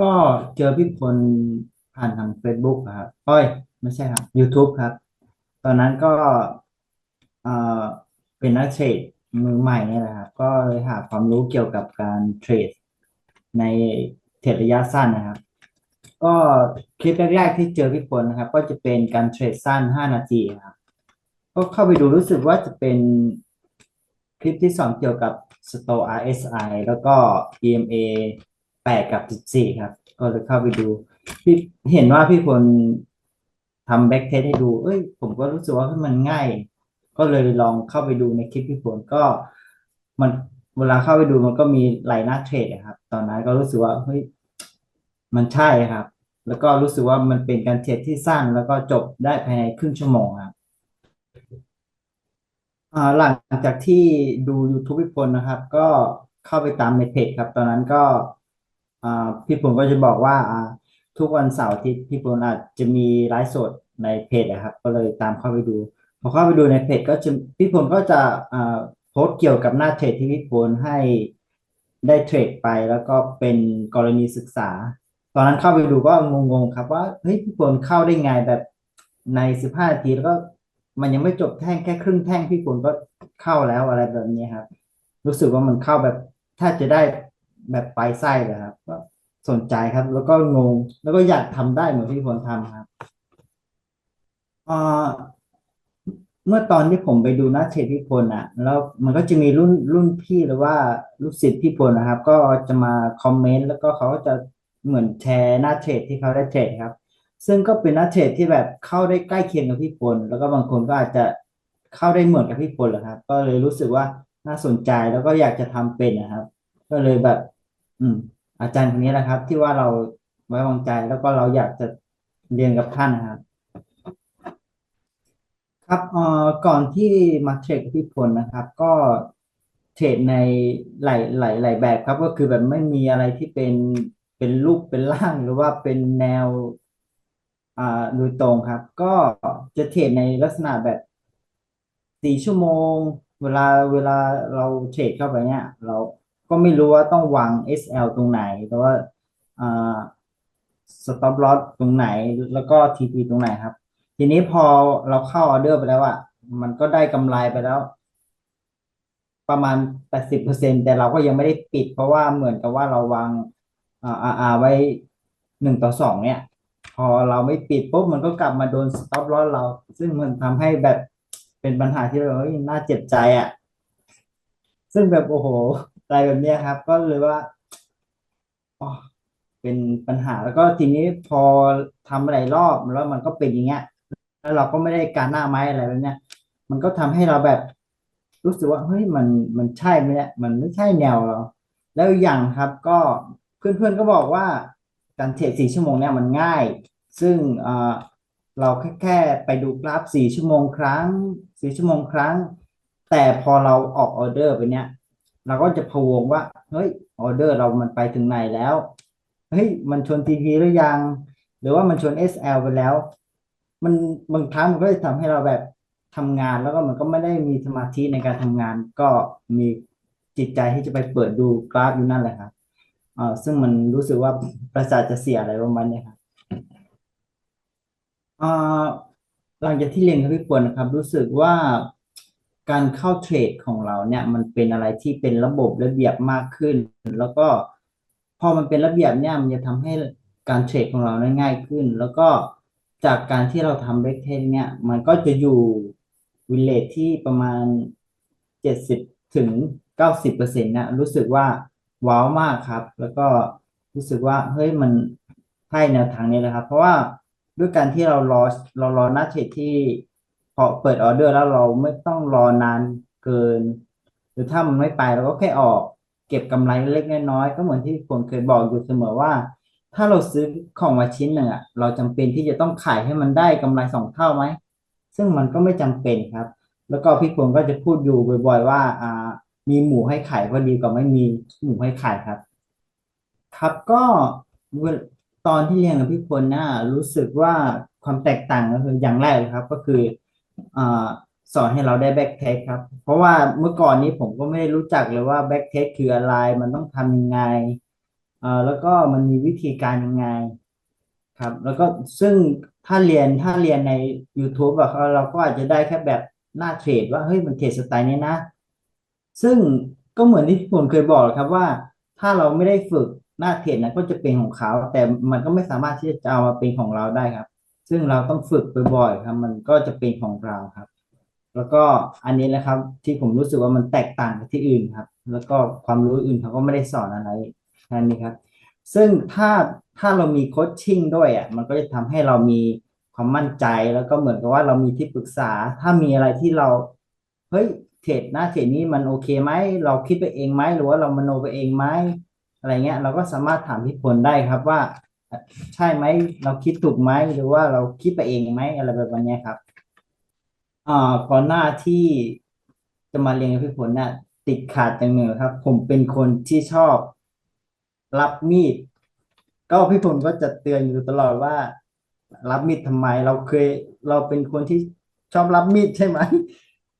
ก็เจอพี่พลผ่านทาง Facebook ครับเอ้ย ไม่ใช่ครับ YouTube ครับ ตอนนั้นก็เอ่อเป็นนักเทรดมือใหม่เนี่ยแหละครับ ก็เลยหาความรู้เกี่ยวกับการเทรดในเทรดระยะสั้นนะครับ ก็คลิปแรกๆที่เจอพี่พลนะครับ ก็จะเป็นการเทรดสั้น 5 นาทีครับ ก็เข้าไปดูรู้สึกว่าจะเป็นคลิปที่สอนเกี่ยวกับ Store RSI แล้วก็ EMA 8กับ14ครับ ก็เลยเข้าไปดู พี่เห็นว่าพี่พลทำแบ็กเทสให้ดู เอ้ย ผมก็รู้สึกว่ามันง่าย ก็เลยลองเข้าไปดูในคลิปพี่พลก็ มันเวลาเข้าไปดูมันก็มีหลายหน้าเทรดครับ ตอนนั้นก็รู้สึกว่าเฮ้ยมันใช่ครับ แล้วก็รู้สึกว่ามันเป็นการเทรดที่สั้น แล้วก็จบได้ภายในครึ่งชั่วโมงครับหลังจากที่ดู YouTube พี่พลนะครับ ก็เข้าไปตามในเพจครับ ตอนนั้นก็ พี่พลก็จะบอกว่าทุกวันเสาร์อาทิตย์พี่พลอาจจะมีไลฟ์สดในเพจนะครับ ก็เลยตามเข้าไปดูพอเข้าไปดูในเพจก็จะพี่พลก็จะโพสต์เกี่ยวกับหน้าเทรดที่พี่พลให้ได้เทรดไปแล้วก็เป็นกรณีศึกษา ตอนนั้นเข้าไปดูก็งงๆครับว่าเฮ้ยพี่พลเข้าได้ไงแบบในสิบห้านาทีแล้วก็มันยังไม่จบแท่งแค่ครึ่งแท่งพี่ปุ่นก็เข้าแล้วอะไรแบบนี้ครับ รู้สึกว่ามันเข้าแบบถ้าจะได้ แบบปลายไส้เลยครับ ก็สนใจครับ แล้วก็งง แล้วก็อยากทำได้เหมือนที่พลทำครับเอ่อเมื่อตอนที่ผมไปดูหน้าเทรดพี่พลอะ แล้วมันก็จะมีรุ่นรุ่นพี่หรือว่าลูกศิษย์พี่พลนะครับ ก็จะมาคอมเมนต์แล้วก็เขาก็จะเหมือนแชร์หน้าเทรดที่เขาได้เทรดครับ ซึ่งก็เป็นนักเทรดที่แบบเข้าได้ใกล้เคียงกับพี่พลแล้วก็บางคนก็อาจจะเข้าได้เหมือนกับพี่พลแหละครับ ก็เลยรู้สึกว่าน่าสนใจแล้วก็อยากจะทำเป็นนะครับ ก็เลยแบบ อืม อาจารย์คนนี้แหละครับ ที่ว่าเราไว้วางใจแล้วก็เราอยากจะเรียนกับท่านนะครับครับเอ่อก่อนที่มาเทรดพี่พลนะครับ ก็เทรดในหลายหลายหลายแบบครับ ก็คือแบบไม่มีอะไรที่เป็นเป็นรูปเป็นร่างหรือว่าเป็นแนวอ่าโดยตรงครับ ก็จะเทรดในลักษณะแบบสี่ชั่วโมง เวลาเวลาเราเทรดเข้าไปเนี่ยเรา ก็ไม่รู้ว่าต้องวาง SL ตรงไหน แต่ว่าอ่า stop loss ตรงไหนแล้วก็ TP ตรงไหนครับ ทีนี้พอเราเข้าออเดอร์ไปแล้วอะมันก็ได้กำไรไปแล้ว ประมาณแปดสิบเปอร์เซ็นแต่เราก็ยังไม่ได้ปิด เพราะว่าเหมือนกับว่าเราวางอ่าอ่าไว้หนึ่งต่อสองเนี่ย พอเราไม่ปิดปุ๊บมันก็กลับมาโดน stop loss เรา ซึ่งมันทำให้แบบเป็นปัญหาที่เราเฮ้ยน่าเจ็บใจอะ ซึ่งแบบโอ้โห อะไรแบบเนี้ยครับ ก็เลยว่าอ๋อเป็นปัญหาแล้วก็ทีนี้พอทำหลายรอบแล้วมันก็เป็นอย่างเงี้ย แล้วเราก็ไม่ได้การหน้าไม้อะไรแบบเนี้ย มันก็ทำให้เราแบบ รู้สึกว่าเฮ้ยมันมันใช่ไหมเนี่ยมันไม่ใช่แนวเรา แล้วอย่างครับก็เพื่อนๆก็บอกว่าการเทรดสี่ชั่วโมงเนี่ยมันง่าย ซึ่งเอ่อเราแค่แค่ไปดูกราฟสี่ชั่วโมงครั้งสี่ชั่วโมงครั้ง แต่พอเราออกออเดอร์ไปเนี่ย เราก็จะพะวงว่าเฮ้ยออเดอร์เรามันไปถึงไหนแล้วเฮ้ยมันชน TP หรือยัง หรือว่ามันชน SL ไปแล้ว มันบางครั้งมันก็จะทำให้เราแบบทำงานแล้วก็มันก็ไม่ได้มีสมาธิในการทำงาน ก็มีจิตใจที่จะไปเปิดดูกราฟอยู่นั่นแหละครับเอ่อซึ่งมันรู้สึกว่าประสาทจะเสียอะไรประมาณนี้ยครับอ่อหลังจากที่เรียนกับพี่ปวนนะครับ รู้สึกว่า การเข้าเทรดของเราเนี่ยมันเป็นอะไรที่เป็นระบบระเบียบมากขึ้น แล้วก็พอมันเป็นระเบียบเนี่ยมันจะทำให้การเทรดของเราได้ง่ายขึ้น แล้วก็จากการที่เราทำเบรกเทรดเนี่ยมันก็จะอยู่วิเลทที่ประมาณเจ็ดสิบถึงเก้าสิบเปอร์เซ็นต์นะรู้สึกว่าว้าวมากครับ แล้วก็รู้สึกว่าเฮ้ยมันใช่แนวทางนี้เลยครับ เพราะว่าด้วยการที่เรารอเรารอหน้าเทรดที่ พอเปิดออเดอร์แล้วเราไม่ต้องรอนานเกิน หรือถ้ามันไม่ไปเราก็แค่ออกเก็บกำไรเล็กน้อยก็เหมือนที่ผมเคยบอกอยู่เสมอว่า ถ้าเราซื้อของมาชิ้นหนึ่งอะเราจำเป็นที่จะต้องขายให้มันได้กำไรสองเท่าไหมซึ่งมันก็ไม่จำเป็นครับ แล้วก็พี่พงก็จะพูดอยู่บ่อยๆ ว่าอ่ามีหมูให้ขายก็ดีกว่าไม่มีหมูให้ขายครับ ครับก็เวลตอนที่เรียนกับพี่พลน่ะรู้สึกว่าความแตกต่างก็คืออย่างแรกเลยครับ ก็คือ อ่าสอนให้เราได้แบ็กเทคครับ เพราะว่าเมื่อก่อนนี้ผมก็ไม่ได้รู้จักเลยว่าแบ็กเทคคืออะไร มันต้องทำยังไงเอ่อแล้วก็มันมีวิธีการยังไง ครับ แล้วก็ซึ่งถ้าเรียนถ้าเรียนใน YouTube อะเราเราก็อาจจะได้แค่แบบหน้าเทรดว่าเฮ้ยมันเทรดสไตล์นี้นะ ซึ่งก็เหมือนที่ผมเคยบอกครับว่า ถ้าเราไม่ได้ฝึกหน้าเทรดนะก็จะเป็นของเขา แต่มันก็ไม่สามารถที่จะเอามาเป็นของเราได้ครับ ซึ่งเราต้องฝึกบ่อยๆครับ มันก็จะเป็นของเราครับ แล้วก็อันนี้แหละครับ ที่ผมรู้สึกว่ามันแตกต่างกับที่อื่นครับ แล้วก็ความรู้อื่นเขาก็ไม่ได้สอนอะไรแค่นี้ครับ ซึ่งถ้าถ้าเรามีโคชชิ่งด้วยอะมันก็จะทำให้เรามีความมั่นใจแล้วก็เหมือนกับว่าเรามีที่ปรึกษา ถ้ามีอะไรที่เราเฮ้ยเทรดหน้าเทรดนี้มันโอเคไหมเราคิดไปเองไหมหรือว่าเรามโนไปเองไหมอะไรเงี้ย เราก็สามารถถามพี่พลได้ครับว่า ใช่ไหมเราคิดถูกไหมหรือว่าเราคิดไปเองไหมอะไรแบบนี้ครับอ่าก่อนหน้าที่จะมาเรียนกับพี่พลเนี่ยติดขาดอย่างหนึ่งครับ ผมเป็นคนที่ชอบรับมีด ก็พี่พลก็จะเตือนอยู่ตลอดว่า รับมีดทำไม เราเคย เราเป็นคนที่ชอบรับมีดใช่ไหม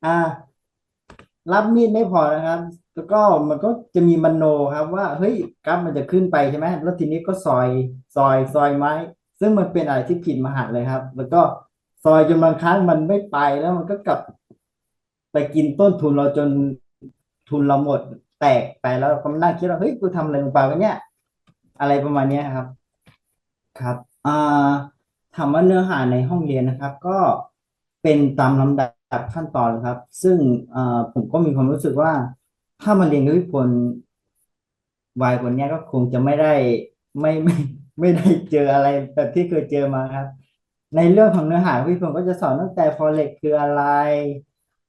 อ่า รับมีดไม่พอนะครับ แล้วก็มันก็จะมีมโนครับว่าเฮ้ยกราฟมันจะขึ้นไปใช่ไหมแล้วทีนี้ก็ซอยซอยซอยไม้ ซึ่งมันเป็นอะไรที่ผิดมหันเลยครับ แล้วก็ซอยจนบางครั้งมันไม่ไปแล้วมันก็กลับ ไปกินต้นทุนเราจนทุนเราหมดแตกไปแล้วก็มานั่งคิดว่าเฮ้ยกูทำอะไรลงไปวะเนี่ยอะไรประมาณนี้ครับ ครับอ่าถามว่าเนื้อหาในห้องเรียนนะครับ ก็เป็นตามลำดับขั้นตอนครับ ซึ่งอ่าผมก็มีความรู้สึกว่า ถ้ามาเรียนกับวิพลวัยกว่านี้ก็คงจะไม่ได้ไม่ไม่ไม่ได้เจออะไรแบบที่เคยเจอมาครับ ในเรื่องของเนื้อหาพี่ผมก็จะสอนตั้งแต่ forex คืออะไร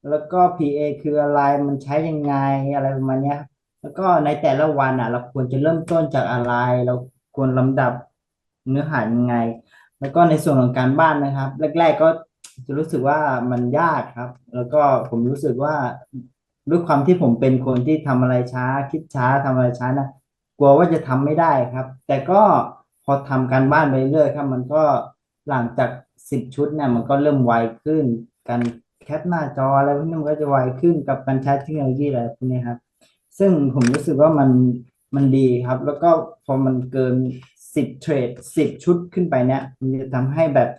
แล้วก็ PA คืออะไรมันใช้ยังไงอะไรประมาณนี้ครับแล้วก็ในแต่ละวันอะ เราควรจะเริ่มต้นจากอะไร เราควรลำดับเนื้อหายังไง แล้วก็ในส่วนของการบ้านนะครับ แรก ๆ ก็จะรู้สึกว่ามันยากครับ แล้วก็ผมรู้สึกว่า ด้วยความที่ผมเป็นคนที่ทำอะไรช้า คิดช้าทำอะไรช้านะกลัวว่าจะทำไม่ได้ครับ แต่ก็พอทำการบ้านไปเรื่อยครับ มันก็หลังจากสิบชุดเนี่ยมันก็เริ่มไวขึ้น การแคปหน้าจออะไรพวกนี้มันก็จะไวขึ้นกับการใช้เทคโนโลยีอะไรพวกนี้ครับ ซึ่งผมรู้สึกว่ามันมันดีครับ แล้วก็พอมันเกินสิบเทรดสิบชุดขึ้นไปเนี่ยมันจะทำให้แบบ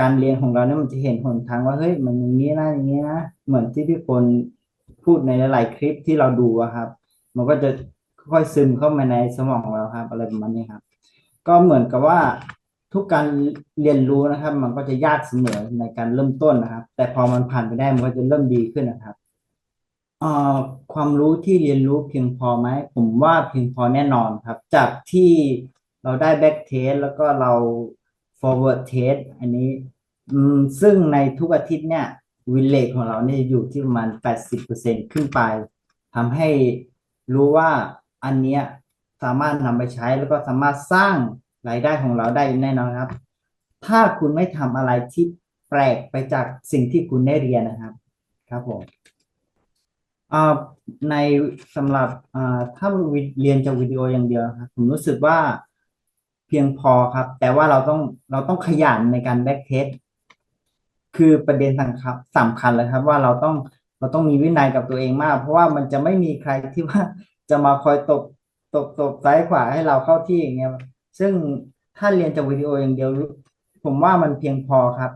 การเรียนของเราเนี่ยมันจะเห็นหนทางว่าเฮ้ยมันอย่างนี้นะอย่างนี้นะเหมือนที่พี่พล พูดในหลายๆคลิปที่เราดูอะครับ มันก็จะค่อยซึมเข้ามาในสมองของเราครับ อะไรประมาณนี้ครับ ก็เหมือนกับว่าทุกการเรียนรู้นะครับ มันก็จะยากเสมอในการเริ่มต้นนะครับ แต่พอมันผ่านไปได้มันก็จะเริ่มดีขึ้นนะครับออความรู้ที่เรียนรู้เพียงพอไหมผมว่าเพียงพอแน่นอนครับ จากที่เราได้ back test แล้วก็เรา forward test อันนี้ซึ่งในทุกอาทิตย์เนี่ย วินเลทของเราเนี่ยอยู่ที่ประมาณ 80%ขึ้นไปทำให้รู้ว่าอันเนี้ยสามารถนำไปใช้แล้วก็สามารถสร้างรายได้ของเราได้แน่นอนครับ ถ้าคุณไม่ทำอะไรที่แปลกไปจากสิ่งที่คุณได้เรียนนะครับ ครับผมอ่าในสำหรับอ่าถ้าเรียนจากวิดีโออย่างเดียวครับผมรู้สึกว่าเพียงพอครับ แต่ว่าเราต้องเราต้องขยันในการแบ็กเทส คือประเด็นสำคัญสำคัญเลยครับว่าเราต้องเราต้องมีวินัยกับตัวเองมาก เพราะว่ามันจะไม่มีใครที่ว่าจะมาคอยตบตบตบซ้ายขวาให้เราเข้าที่อย่างเงี้ยซึ่งถ้าเรียนจากวิดีโออย่างเดียว ผมว่ามันเพียงพอครับ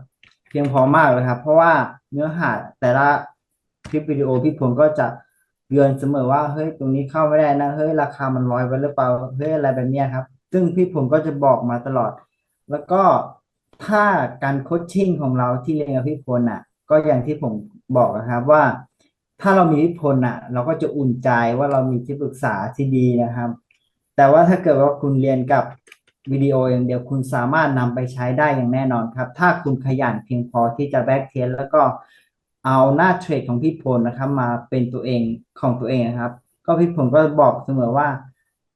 เพียงพอมากเลยครับ เพราะว่าเนื้อหาแต่ละคลิปวิดีโอพี่ผมก็จะเตือนเสมอว่าเฮ้ยตรงนี้เข้าไม่ได้นะเฮ้ยราคามันลอยไปหรือเปล่าเฮ้ยอะไรแบบเนี้ยครับ ซึ่งพี่ผมก็จะบอกมาตลอด แล้วก็ ถ้าการโคชชิ่งของเราที่เรียนกับพี่พลอะ ก็อย่างที่ผมบอกนะครับว่า ถ้าเรามีพี่พลอะ เราก็จะอุ่นใจว่าเรามีที่ปรึกษาที่ดีนะครับ แต่ว่าถ้าเกิดว่าคุณเรียนกับวิดีโออย่างเดียวคุณสามารถนำไปใช้ได้อย่างแน่นอนครับ ถ้าคุณขยันเพียงพอที่จะแบ็กเทสแล้วก็เอาหน้าเทรดของพี่พลนะครับมาเป็นตัวเองของตัวเองนะครับ ก็พี่พลก็บอกเสมอว่า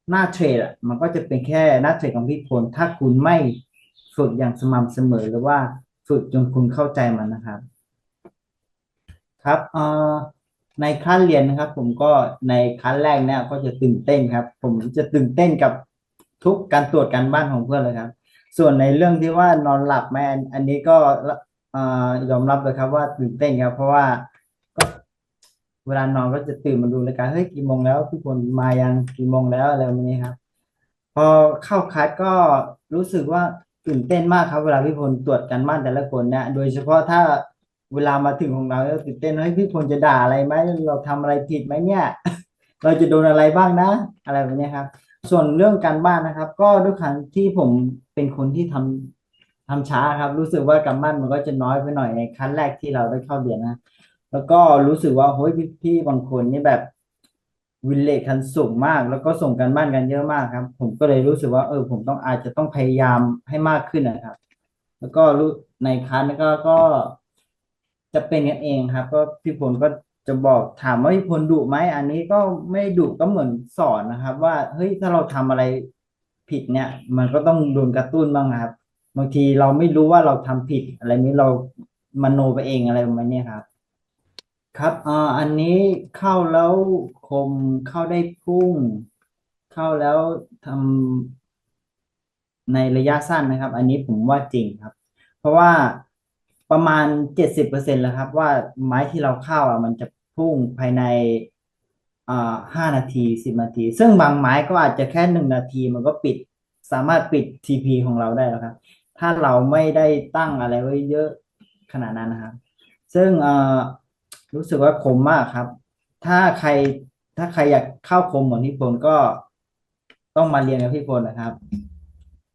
หน้าเทรดอะมันก็จะเป็นแค่หน้าเทรดของพี่พลถ้าคุณไม่ ฝึกอย่างสม่ำเสมอหรือว่าฝึกจนคุณเข้าใจมันนะครับ ครับเอ่อในขั้นเรียนนะครับ ผมก็ในขั้นแรกเนี่ยก็จะตื่นเต้นครับ ผมจะตื่นเต้นกับทุกการตรวจการบ้านของเพื่อนเลยครับ ส่วนในเรื่องที่ว่านอนหลับไหมอันอันนี้ก็เอ่อยอมรับเลยครับว่าตื่นเต้นครับ เพราะว่าก็เวลานอนก็จะตื่นมาดูรายการเฮ้ยกี่โมงแล้วพี่พลมายังกี่โมงแล้วอะไรแบบนี้ครับ พอเข้าคัดก็รู้สึกว่า ตื่นเต้นมากครับเวลาพี่พลตรวจการบ้านแต่ละคนเนี่ยโดยเฉพาะถ้าเวลามาถึงของเราก็ตื่นเต้นเฮ้ยพี่พลจะด่าอะไรไหมเราทำอะไรผิดไหมเนี่ย เราจะโดนอะไรบ้างนะ อะไรแบบเนี้ยครับ ส่วนเรื่องการบ้านนะครับ ก็ด้วยความที่ผมเป็นคนที่ทำทำช้าครับ รู้สึกว่าการบ้านมันก็จะน้อยไปหน่อยในขั้นแรกที่เราได้เข้าเรียนนะ แล้วก็รู้สึกว่าเฮ้ยพี่พี่บางคนนี่แบบ วินเลทกันสูงมาก แล้วก็ส่งกันบ้านกันเยอะมากครับ ผมก็เลยรู้สึกว่า เออ ผมต้องอาจจะต้องพยายามให้มากขึ้นนะครับ แล้วก็รู้ในคลาสก็ก็ จะเป็นกันเองครับ ก็พี่พลก็จะบอกถามว่าพี่พลดุไหมอันนี้ก็ไม่ดุก็เหมือนสอนนะครับ ว่าเฮ้ยถ้าเราทำอะไรผิดเนี่ย มันก็ต้องโดนกระตุ้นบ้างนะครับ บางทีเราไม่รู้ว่าเราทำผิดอะไรนี้เรามโนไปเองอะไรประมาณเนี้ยครับ ครับอ่าอันนี้เข้าแล้วคมเข้าได้พุ่ง เข้าแล้วทำในระยะสั้นนะครับ อันนี้ผมว่าจริงครับ เพราะว่าประมาณเจ็ดสิบเปอร์เซ็นต์แล้วครับ ว่าไม้ที่เราเข้าอะมันจะพุ่งภายในอ่าห้านาทีสิบนาที ซึ่งบางไม้ก็อาจจะแค่หนึ่งนาที มันก็ปิดสามารถปิดทีพีของเราได้แล้วครับ ถ้าเราไม่ได้ตั้งอะไรไว้เยอะขนาดนั้นนะครับ ซึ่งเอ่อ รู้สึกว่าคมมากครับ ถ้าใครถ้าใครอยากเข้าคมเหมือนพี่พลก็ต้องมาเรียนกับพี่พลนะครับ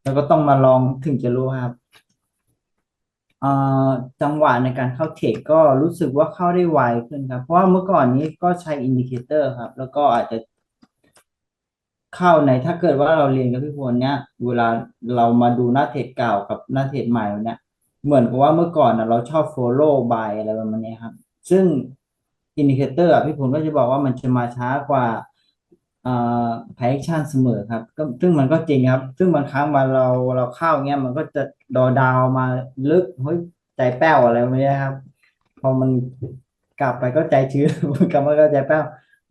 แล้วก็ต้องมาลองถึงจะรู้ครับจังหวะในการเข้าเทรดก็รู้สึกว่าเข้าได้ไวขึ้นครับ เพราะว่าเมื่อก่อนนี้ก็ใช้อินดิเคเตอร์ครับ แล้วก็อาจจะเข้าในถ้าเกิดว่าเราเรียนกับพี่พลเนี่ยเวลาเรามาดูหน้าเทรดเก่ากับหน้าเทรดใหม่เนี่ยเหมือนกับว่าเมื่อก่อนนะเราชอบ follow by อะไรประมาณนี้ครับ ซึ่งอินดิเคเตอร์พี่พลก็จะบอกว่ามันจะมาช้ากว่าอ่า prediction เสมอครับก็ซึ่งมันก็จริงครับ ซึ่งบางครั้งมาเราเราเข้าเงี้ยมันก็จะดอดาวมาลึกเฮ้ยใจแป้วอะไรแบบนี้ครับ พอมันกลับไปก็ใจชื้นกลับมาก็ใจแป้ว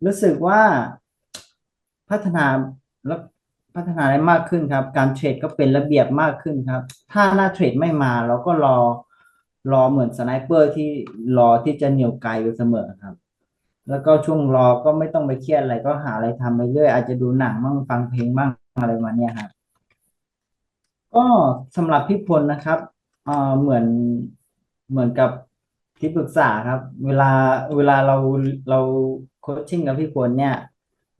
รู้สึกว่าพัฒนาแล้วพัฒนาได้มากขึ้นครับ การเทรดก็เป็นระเบียบมากขึ้นครับ ถ้าหน้าเทรดไม่มาเราก็รอ รอเหมือนสไนเปอร์ที่รอที่จะเหนี่ยวไกอยู่เสมอครับ แล้วก็ช่วงรอก็ไม่ต้องไปเครียดอะไรก็หาอะไรทำไปเรื่อยอาจจะดูหนังบ้างฟังเพลงบ้างอะไรมาเนี้ยครับก็สำหรับพี่พลนะครับเอ่อเหมือนเหมือนกับที่ปรึกษาครับ เวลาเวลาเราเราโคชชิ่งกับพี่พลเนี่ย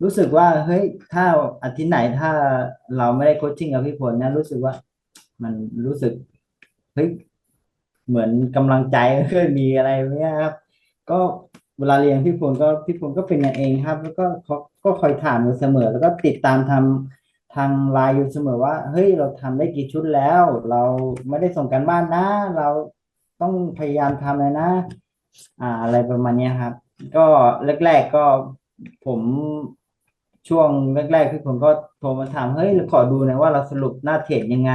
รู้สึกว่าเฮ้ยถ้าอาทิตย์ไหนถ้าเราไม่ได้โคชชิ่งกับพี่พลเนี่ยรู้สึกว่า มันรู้สึกเฮ้ย เหมือนกำลังใจไม่เคยมีอะไรเนี้ยครับ ก็เวลาเรียนพี่พลก็พี่พลก็เป็นกันเองครับ แล้วก็เขาก็คอยถามอยู่เสมอ แล้วก็ติดตามทำทางไลน์อยู่เสมอว่า เฮ้ยเราทำได้กี่ชุดแล้ว เราไม่ได้ส่งกันบ้านนะ เราต้องพยายามทำเลยนะ อ่า อะไรประมาณเนี้ยครับ ก็แรก ๆก็ผมช่วงแรกๆพี่ผมก็โทรมาถามเฮ้ยขอดูหน่อยว่าเราสรุปหน้าเทรดยังไง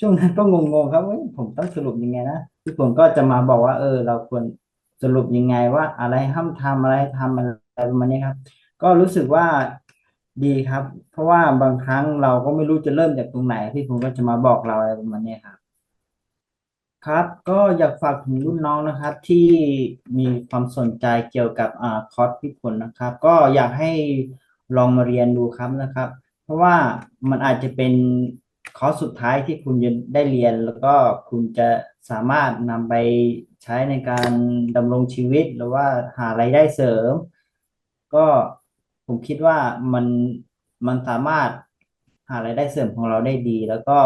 ช่วงนั้นก็งงๆครับผมต้องสรุปยังไงนะ พี่ผมก็จะมาบอกว่า เออ เราควรสรุปยังไงว่า อะไรห้ามทำอะไรทำอะไรประมาณนี้ครับ ก็รู้สึกว่าดีครับ เพราะว่าบางครั้งเราก็ไม่รู้จะเริ่มจากตรงไหนพี่ผมก็จะมาบอกเราอะไรประมาณนี้ครับ ครับ ก็อยากฝากถึงรุ่นน้องนะครับ ที่มีความสนใจเกี่ยวกับอ่าคอร์สพิพลนะครับ ก็อยากให้ลองมาเรียนดูครับนะครับ เพราะว่ามันอาจจะเป็นคอร์สสุดท้ายที่คุณจะได้เรียนแล้วก็คุณจะ สามารถนำไปใช้ในการดำรงชีวิตหรือว่าหารายได้เสริม ก็ผมคิดว่ามันมันสามารถหารายได้เสริมของเราได้ดี แล้วก็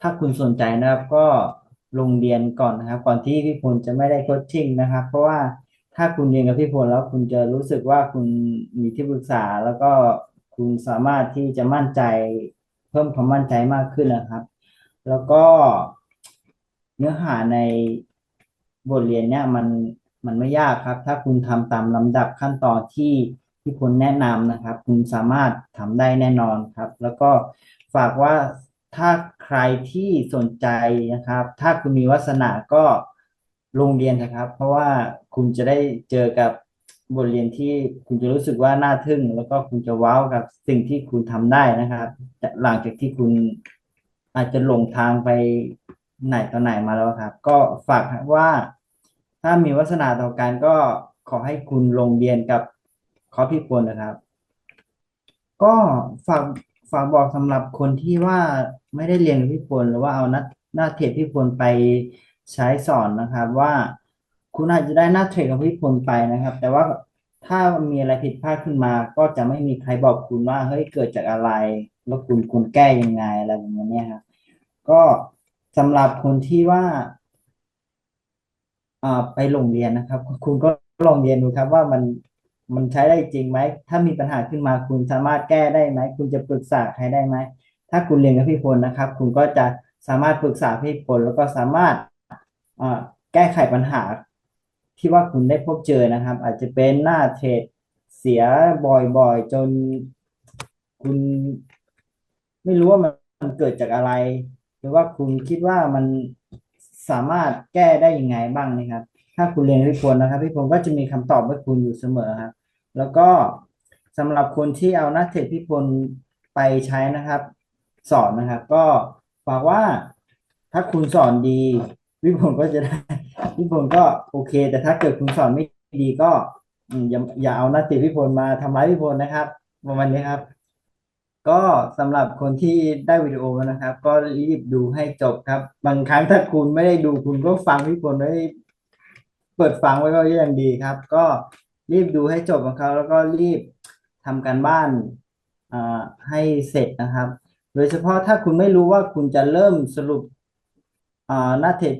ถ้าคุณสนใจนะครับก็ลงเรียนก่อนนะครับ ก่อนที่พี่พลจะไม่ได้โคชชิ่งนะครับ เพราะว่าถ้าคุณเรียนกับพี่พลแล้วคุณจะรู้สึกว่าคุณมีที่ปรึกษา แล้วก็คุณสามารถที่จะมั่นใจ เพิ่มความมั่นใจมากขึ้นนะครับ แล้วก็ เนื้อหาในบทเรียนเนี่ยมันมันไม่ยากครับ ถ้าคุณทำตามลำดับขั้นตอนที่ที่คุณแนะนำนะครับ คุณสามารถทำได้แน่นอนครับ แล้วก็ฝากว่าถ้าใครที่สนใจนะครับ ถ้าคุณมีวาสนาก็ลงเรียนนะครับ เพราะว่าคุณจะได้เจอกับบทเรียนที่คุณจะรู้สึกว่าน่าทึ่ง แล้วก็คุณจะว้าวกับสิ่งที่คุณทำได้นะครับ หลังจากที่คุณอาจจะหลงทางไป ไหนต่อไหนมาแล้วครับ ก็ฝากว่า ถ้ามีวาสนาต่อกันก็ขอให้คุณลงเรียนกับคอร์สพี่พลนะครับ ก็ฝากฝากบอกสำหรับคนที่ว่าไม่ได้เรียนพี่พลหรือว่าเอาน้าหน้าเทรดพี่พลไปใช้สอนนะครับ ว่าคุณอาจจะได้หน้าเทรดของพี่พลไปนะครับ แต่ว่าถ้ามีอะไรผิดพลาดขึ้นมา ก็จะไม่มีใครบอกคุณว่าเฮ้ยเกิดจากอะไร แล้วคุณคุณแก้ยังไงอะไรแบบนี้ครับก็ สำหรับคนที่ว่าอ่าไปโรงเรียนนะครับ คุณก็ลองเรียนดูครับว่ามันมันใช้ได้จริงไหม ถ้ามีปัญหาขึ้นมาคุณสามารถแก้ได้ไหม คุณจะปรึกษาใครได้ไหม ถ้าคุณเรียนกับพี่พลนะครับ คุณก็จะสามารถปรึกษาพี่พลแล้วก็สามารถอ่าแก้ไขปัญหา ที่ว่าคุณได้พบเจอนะครับ อาจจะเป็นหน้าเทรดเสียบ่อยๆ จนคุณไม่รู้ว่ามันมันเกิดจากอะไร หรือว่าคุณคิดว่ามันสามารถแก้ได้ยังไงบ้างนะครับ ถ้าคุณเรียนพี่พลนะครับพี่พลก็จะมีคำตอบให้คุณอยู่เสมอครับแล้วก็สำหรับคนที่เอาน้าเทรดพี่พลไปใช้นะครับ สอนนะครับ ก็ฝากว่าถ้าคุณสอนดีพี่พลก็จะได้พี่พลก็โอเค แต่ถ้าเกิดคุณสอนไม่ดีก็อย่าอย่าเอาน้าเทรดพี่พลมาทำร้ายพี่พลนะครับประมาณนี้ครับ ก็สำหรับคนที่ได้วิดีโอมานะครับ ก็รีบดูให้จบครับ บางครั้งถ้าคุณไม่ได้ดูคุณก็ฟังพี่พลไว้เปิดฟังไว้ก็ยังดีครับ ก็รีบดูให้จบของเขาแล้วก็รีบทำการบ้านอ่าให้เสร็จนะครับ โดยเฉพาะถ้าคุณไม่รู้ว่าคุณจะเริ่มสรุปอ่าหน้าเทรด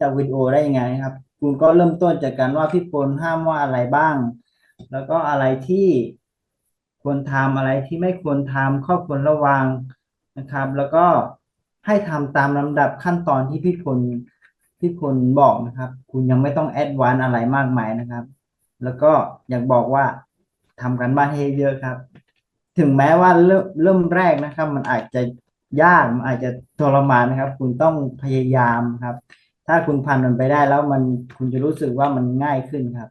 จากวิดีโอได้ยังไงครับ คุณก็เริ่มต้นจากการว่าพี่พลห้ามว่าอะไรบ้าง แล้วก็อะไรที่ ควรทำอะไรที่ไม่ควรทำข้อควรระวังนะครับ แล้วก็ให้ทำตามลำดับขั้นตอนที่พี่พลพี่พลบอกนะครับ คุณยังไม่ต้องแอดวานอะไรมากมายนะครับ แล้วก็อยากบอกว่าทำกันบ้านให้เยอะครับ ถึงแม้ว่าเริ่มเริ่มแรกนะครับ มันอาจจะยากมันอาจจะทรมานนะครับ คุณต้องพยายามครับ ถ้าคุณผ่านมันไปได้แล้วมันคุณจะรู้สึกว่ามันง่ายขึ้นครับ